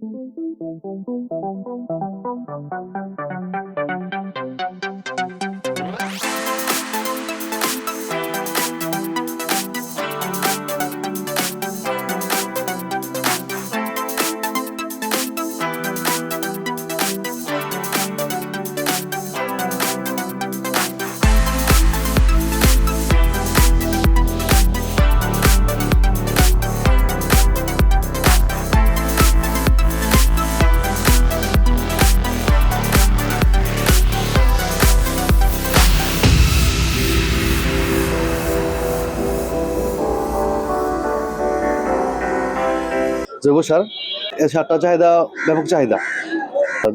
Thank you. জৈব সার এই সারটার চাহিদা ব্যাপক চাহিদা।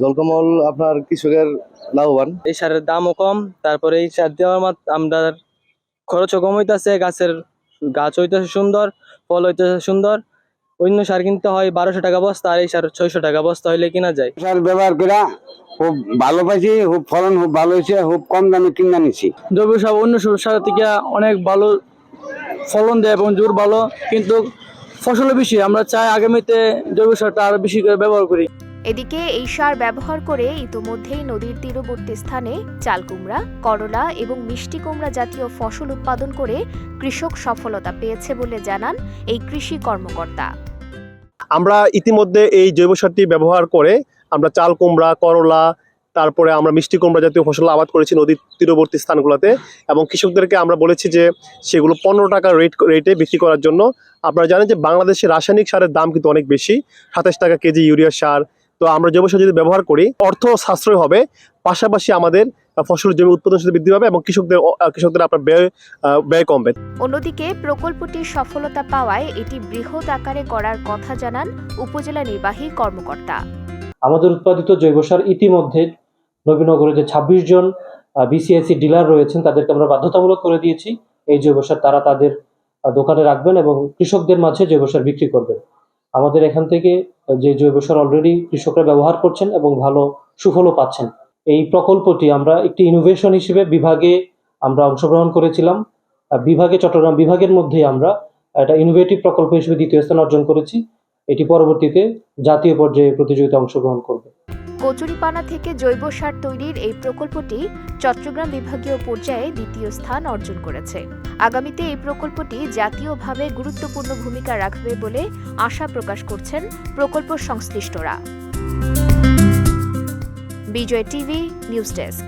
জলকমল আপনার কৃষকের লাভবান। এই সারের দামও কম তারপরে এই সার দেওয়ার মাত্র আমরা খরচও কম হইতাছে গাছের গাছ হইতেছে সুন্দর ফল হইতেছে সুন্দর। অন্য সার কিনতে হয় বারোশো টাকা বস্তা আর এই সার ছয়শো টাকা বস্তা হইলে কিনা যায়। সার ব্যবহার করে খুব ভালো পাইছি খুব ফলন খুব ভালো হয়েছে খুব কম দামে কিনে নিছি। জৈব সার অন্য সার থেকে অনেক ভালো ফলন দেয় এবং জোর ভালো কিন্তু ফসলও বেশি আমরা চাই আগামীতে জৈব সারটা আরও বেশি করে ব্যবহার করি। এদিকে এই সার ব্যবহার করে ইতোমধ্যেই নদীর তীরবর্তী স্থানে চাল কুমড়া করলা এবং মিষ্টি কুমড়া জাতীয় ফসল উৎপাদন করে কৃষক সফলতা পেয়েছে বলে জানান এই কৃষি কর্মকর্তা। আমরা ইতিমধ্যে এই জৈব সারটি ব্যবহার করে আমরা চাল কুমড়া করলা তারপরে আমরা মিষ্টি কুমড়া জাতীয় ফসল আবাদ করেছি নদীর তীরবর্তী স্থানগুলোতে এবং কৃষকদেরকে আমরা বলেছি যে সেগুলো পনেরো টাকা রেট রেটে বিক্রি করার জন্য। আপনারা জানেন যে বাংলাদেশে রাসায়নিক সারের দাম কিন্তু অনেক বেশি সাতাশ টাকা কেজি ইউরিয়া সার। তো আমরা জৈব সার যদি ব্যবহার করি অর্থ সাশ্রয় হবে পাশাপাশি আমাদের আহ, ফসলের জমি উৎপাদনশীল বৃদ্ধি পাবে এবং কৃষকদের কৃষকদের আপনার ব্যয় ব্যয় কমবে। অন্যদিকে প্রকল্পটির সফলতা পাওয়ায় এটি বৃহৎ আকারে করার কথা জানান উপজেলা নির্বাহী কর্মকর্তা। আমাদের উৎপাদিত জৈব সার ইতিমধ্যে নবীনগরে যে ছাব্বিশ জন বিসিআইসি ডিলার রয়েছেন, তাদেরকে আমরা বাধ্যতামূলক করে দিয়েছি। এই জৈব সার তারা তাদের দোকানে রাখবেন এবং কৃষকদের মাঝে জৈব সার বিক্রি করবেন। আমাদের এখান থেকে যে জৈব সার অলরেডি কৃষকরা ব্যবহার করছেন এবং ভালো সুফলও পাচ্ছেন। এই প্রকল্পটি আমরা একটি ইনোভেশন হিসেবে বিভাগে আমরা অংশগ্রহণ করেছিলাম। বিভাগে চট্টগ্রাম বিভাগের মধ্যেই আমরা একটা ইনোভেটিভ প্রকল্প হিসেবে দ্বিতীয় স্থান অর্জন করেছি। এটি পরবর্তীতে জাতীয় পর্যায়ে প্রতিযোগিতায় অংশগ্রহণ করবে। কচুরিপানা থেকে জৈব সার তৈরির এই প্রকল্পটি চট্টগ্রাম বিভাগীয় পর্যায়ে দ্বিতীয় স্থান অর্জন করেছে। আগামীতে এই প্রকল্পটি জাতীয়ভাবে গুরুত্বপূর্ণ ভূমিকা রাখবে বলে আশা প্রকাশ করছেন প্রকল্প সংশ্লিষ্টরা। Bijoy TV, news desk.